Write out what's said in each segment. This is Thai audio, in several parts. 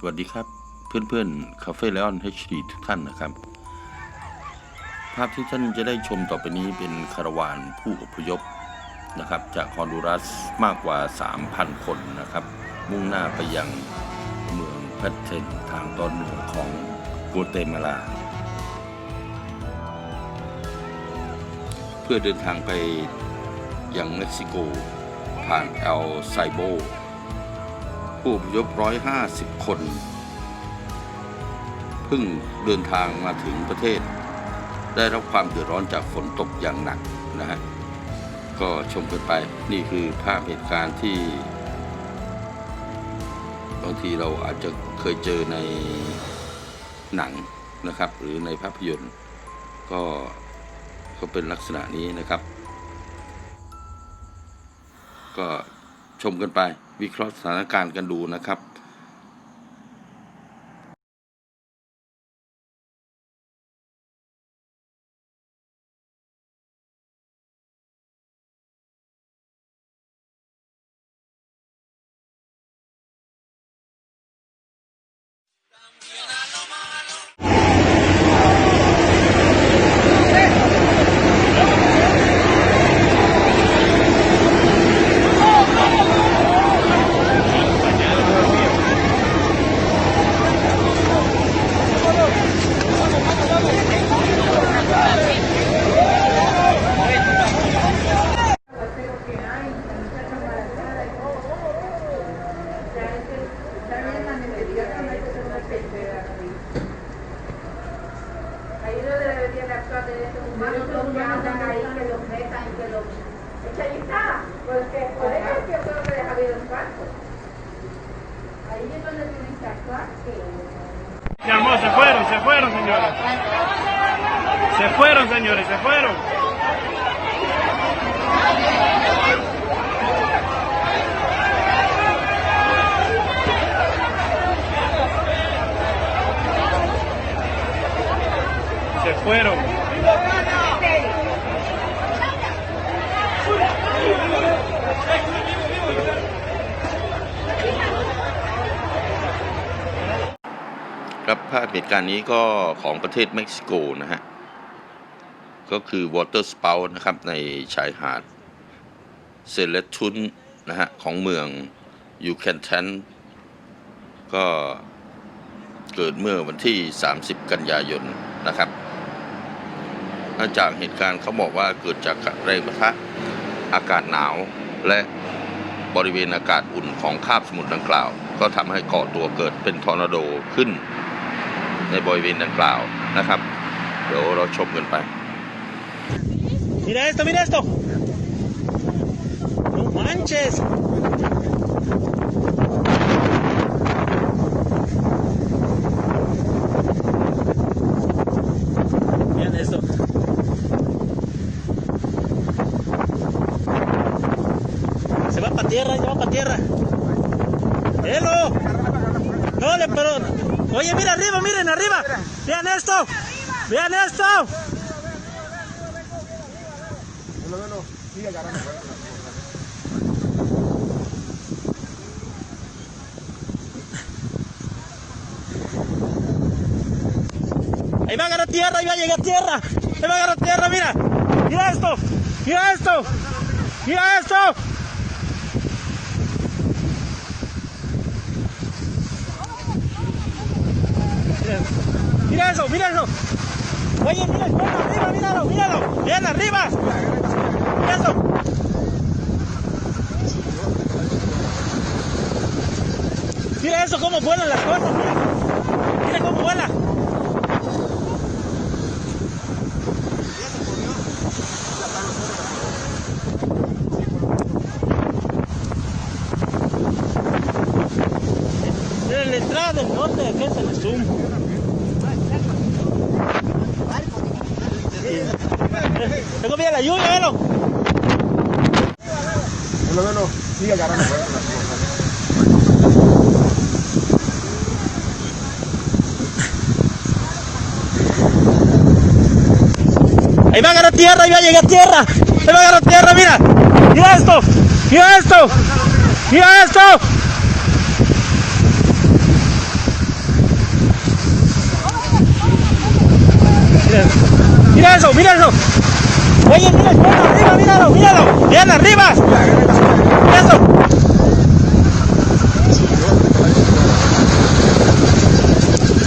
สวัสดีครับเพื่อนๆคาเฟ่เลออน HD ทุกท่านนะครับ ภาพที่ท่านจะได้ชมต่อไปนี้เป็นคาราวานผู้อพยพนะครับ จากฮอนดูรัสมากกว่า 3,000 คนนะครับ มุ่งหน้าไปยังเมืองแพทเทนทางตอนเหนือของกัวเตมาลา เพื่อเดินทางไปยังเม็กซิโก ผ่านเอลไซโบ ผู้อพยพร้อยห้าสิบคน เพิ่งเดินทางมาถึงประเทศ ได้รับความเดือดร้อนจากฝนตกอย่างหนักนะฮะก็ชมกันไปนี่คือภาพเหตุการณ์ที่บางทีเราอาจจะเคยเจอในหนังนะครับ หรือในภาพยนตร์ ก็ก็เป็นลักษณะนี้นะครับ ก็ชมกันไป วิเคราะห์สถานการณ์กันดูนะครับ ahí. Es donde tienen que actuar, amor, se fueron, se fueron, señores. Se fueron, señores, se fueron. Se fueron. ครับภาพเหตุการณ์นี้ก็ของประเทศเม็กซิโกนะฮะ ก็คือ Water Spout นะครับ ในชายหาดเซเลตุนนะฮะ ของเมืองยูแคนทันก็เกิดเมื่อวันที่ 30 กันยายนนะครับเนื่องจากเหตุการณ์เขาบอกว่าเกิดจากแรงประทะอากาศหนาวและบริเวณอากาศอุ่นของคาบสมุทรดังกล่าว ก็ทำให้ก่อตัวเกิดเป็นทอร์นาโดขึ้น ในบริเวณดังกล่าวนะครับ เดี๋ยวเราชมกันไป Mira esto, mira esto. No manches. Oye, mira arriba, miren arriba. Vean esto. Vean esto. Ahí va a agarrar tierra, ahí va a llegar tierra. Ahí va a agarrar tierra, mira. Mira esto. Mira esto. Mira esto. Mira eso, mira eso. Oye, mira, mira arriba, míralo, míralo. Mira arriba. Mira eso. Mira eso, cómo vuelan las cosas, mira. Mira cómo vuela. Mira la entrada del norte de aquí es el Tengo miedo a la lluvia, velo. Velo, velo. Sigue agarrando. Ahí va a agarrar tierra, ahí va a llegar tierra. Ahí va a agarrar tierra, mira. Mira esto. Mira esto. Mira esto. Mira eso, mira eso. Oye, mira, bien arriba, míralo, míralo. Bien arriba. Mira eso.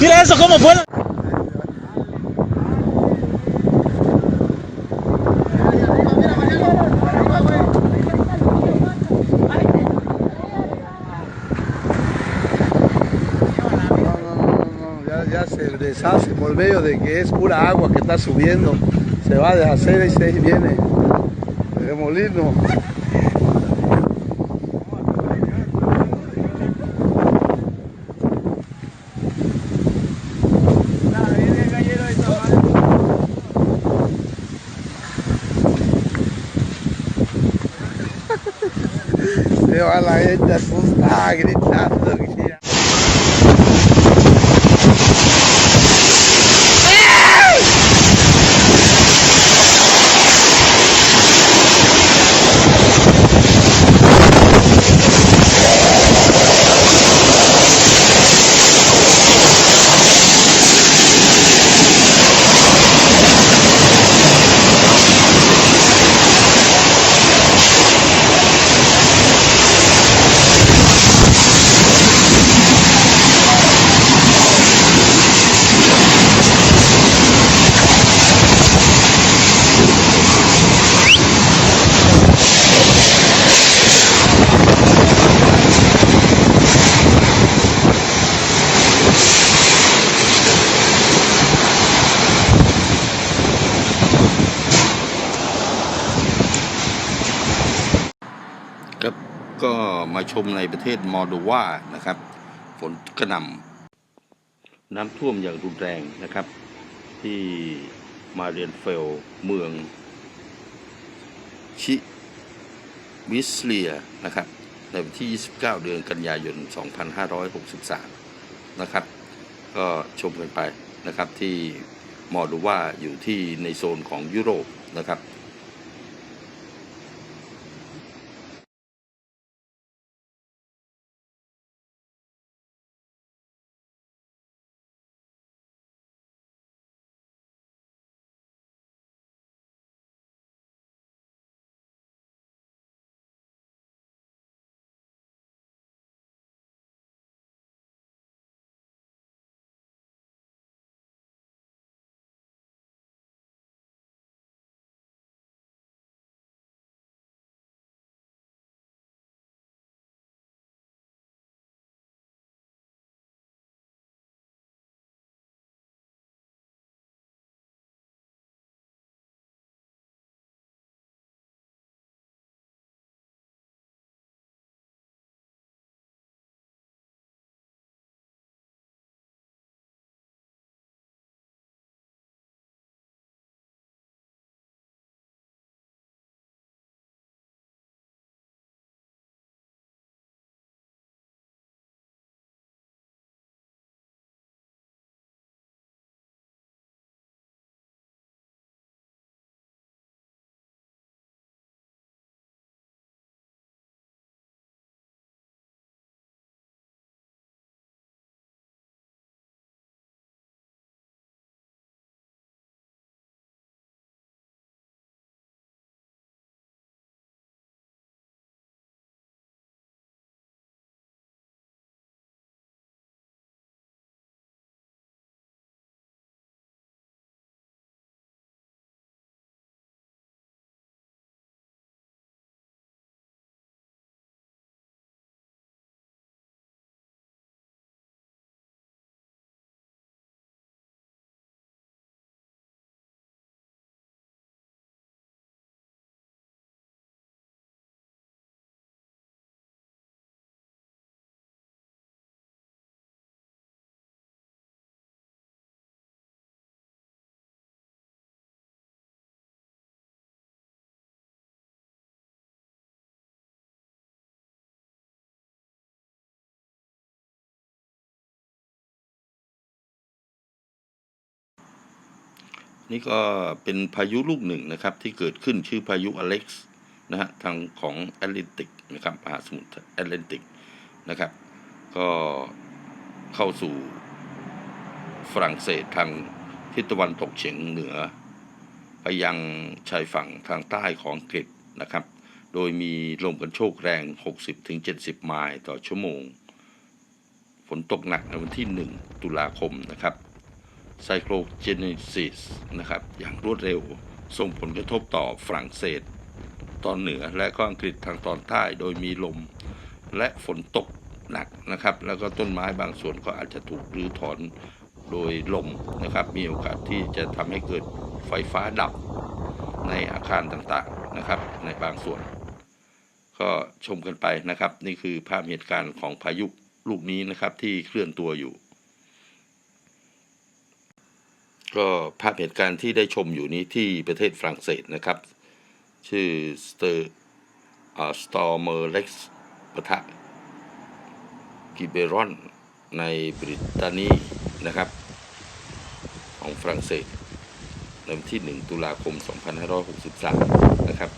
Mira eso, cómo vuela. Deshace por medio de que es pura agua que está subiendo. Se va a deshacer y se viene de molino. Se va la gente asustada gritando. ก็มาชมในประเทศมอลโดวานะครับ ฝนกระหน่ำน้ำท่วมอย่างรุนแรงนะครับ ที่มาเรียนเฟลเมือง ชิวิสเลียนะครับ ในวันที่ 29 เดือนกันยายน 2563 นะครับ ก็ชมกันไปนะครับที่มอลโดวาอยู่ที่ในโซนของยุโรปนะครับ นี่ก็เป็นพายุลูกหนึ่งนะครับ ที่เกิดขึ้นชื่อพายุอเล็กซ์นะฮะทางของแอตแลนติกนะครับมหาสมุทรแอตแลนติกนะครับ ก็เข้าสู่ฝรั่งเศสทางทิศตะวันตกเฉียงเหนือ ไปยังชายฝั่งทางใต้ของอังกฤษนะครับ โดยมีลมกันโชกแรง 60-70 ไมล์ต่อชั่วโมง ฝนตกหนักในวันที่ 1 ตุลาคมนะครับ ไซโคลเจเนซิสนะครับอย่างรวดเร็วส่งผลกระทบต่อฝรั่งเศส ตอนเหนือและก็อังกฤษทางตอนใต้โดยมีลมและฝนตกหนักนะครับ แล้วก็ต้นไม้บางส่วนก็อาจจะถูกรื้อถอนโดยลมนะครับ มีโอกาสที่จะทำให้เกิดไฟฟ้าดับในอาคารต่างๆนะครับในบางส่วน ก็ชมกันไปนะครับ นี่คือภาพเหตุการณ์ของพายุลูกนี้นะครับที่เคลื่อนตัวอยู่ ก็ภาพเหตุการณ์ที่ได้ชมอยู่นี้ที่ประเทศฝรั่งเศสนะครับ ชื่อสเตอร์สตอร์เมอร์เล็กซ์ปะทะกิเบรอนในบริตานีนะครับ ของฝรั่งเศสในวันที่ 1 ตุลาคม 2563 นะครับ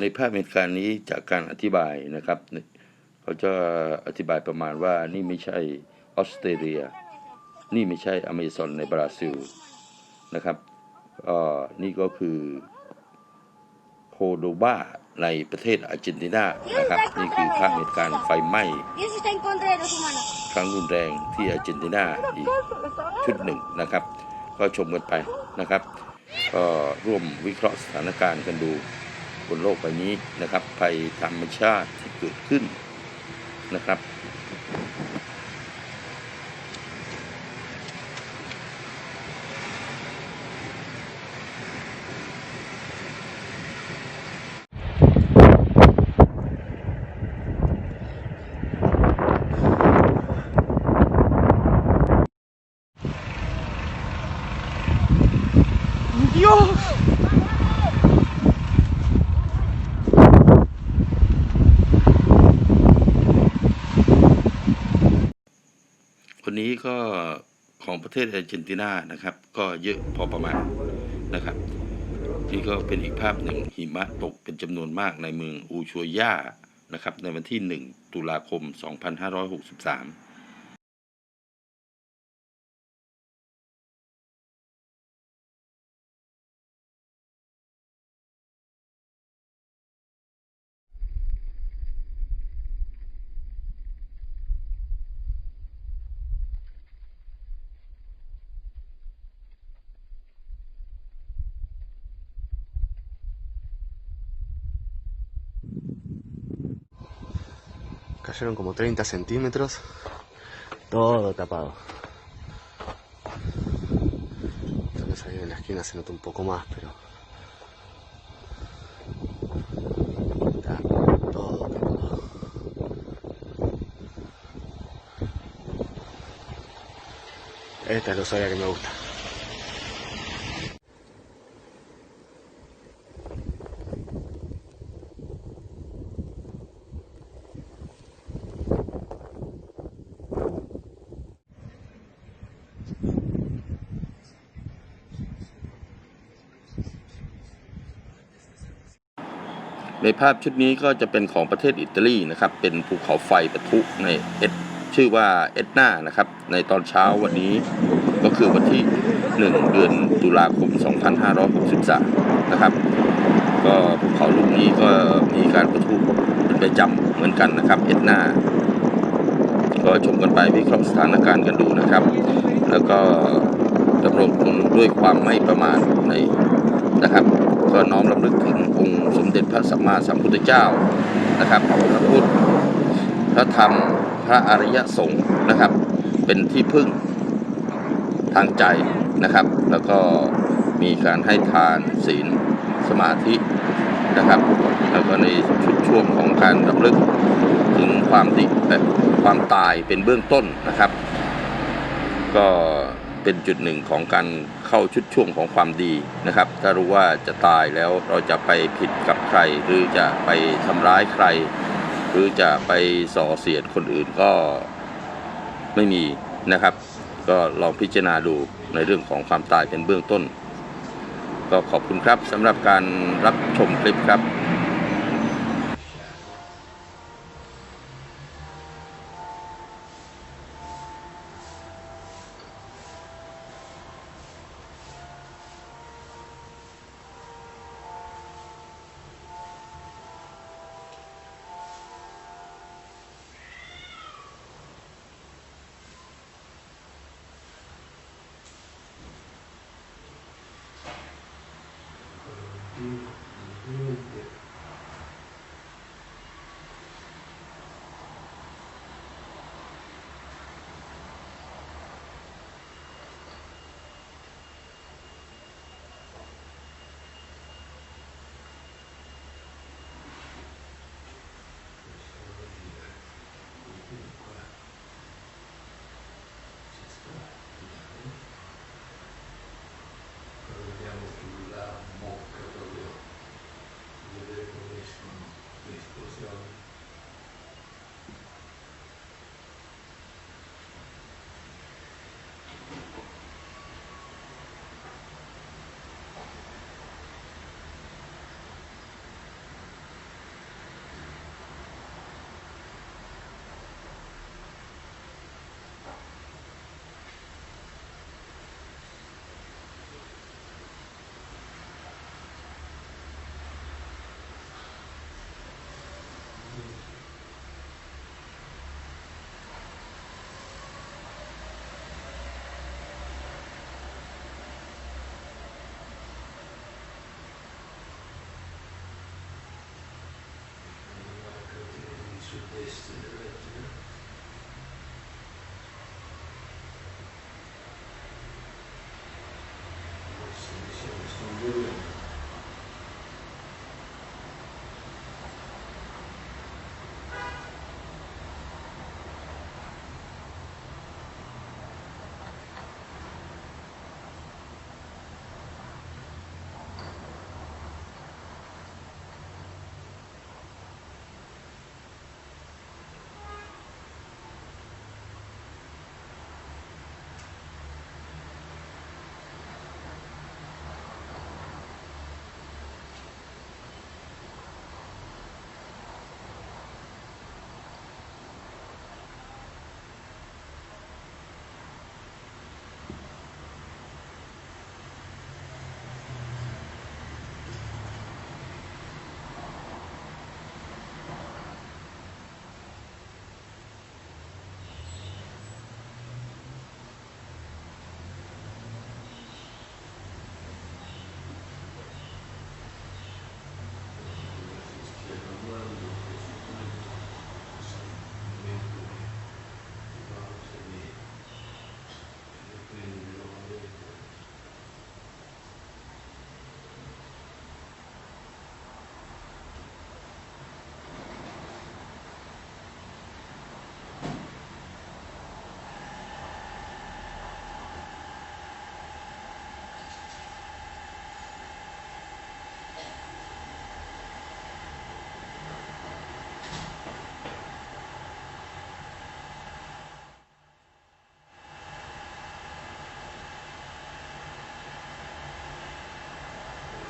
ในภาพเหตุการณ์นี้จากการอธิบายนะครับ เขาจะอธิบายประมาณว่านี่ไม่ใช่ออสเตรเลีย นี่ไม่ใช่อเมซอนในบราซิลนะครับก็นี่ก็คือโคโดบาในประเทศอาร์เจนตินานะครับ นี่คือภาพเหตุการณ์ไฟไหม้ครั้งรุนแรงที่อาร์เจนตินาอีกชุดหนึ่งนะครับ ก็ชมกันไปนะครับ ก็ร่วมวิเคราะห์สถานการณ์กันดู บนโลกใบนี้นะครับภัยธรรมชาติที่เกิดขึ้นนะครับ วันนี้ก็ของ ประเทศอาร์เจนตินานะครับ ก็เยอะพอประมาณนะครับนี่ก็เป็นอีกภาพหนึ่งหิมะตกเป็นจำนวนมากในเมืองอูชัวย่านะครับในวันที่ 1 ตุลาคม 2563 Cayeron como 30 centímetros, todo tapado. Tal vez ahí en la esquina se nota un poco más, pero... Está todo tapado. Esta es la Ushuaia que me gusta.. ในภาพชุดนี้ก็จะเป็นของประเทศอิตาลีนะครับ เป็นภูเขาไฟปะทุในเอ็ดชื่อว่าเอ็ดนานะครับ ในตอนเช้าวันนี้ก็คือวันที่ 1 เดือนตุลาคม 2563 นะครับ ก็ภูเขาลูกนี้ก็มีการประทุเป็นประจำเหมือนกันนะครับ เอ็ดนาก็ชมกันไปวิเคราะห์สถานการณ์กันดูนะครับ แล้วก็ดำรงตนด้วยความไม่ประมาทในนะครับ ก็น้อมรำลึกถึงองค์สมเด็จพระสัมมาสัมพุทธเจ้านะครับพระพุทธพระธรรมพระอริยสงฆ์นะครับ เป็นที่พึ่งทางใจนะครับ แล้วก็มีการให้ทานศีลสมาธินะครับ แล้วก็ในชุดช่วงของการรำลึกถึงความดีแบบความตายเป็นเบื้องต้นนะครับ ก็เป็นจุดหนึ่งของการ เข้าชุดช่วงของความดีนะครับ ถ้ารู้ว่าจะตายแล้วเราจะไปผิดกับใคร หรือจะไปทำร้ายใคร หรือจะไปส่อเสียดคนอื่นก็ไม่มีนะครับ ก็ลองพิจารณาดูในเรื่องของความตายเป็นเบื้องต้น ก็ขอบคุณครับสำหรับการรับชมคลิปครับ is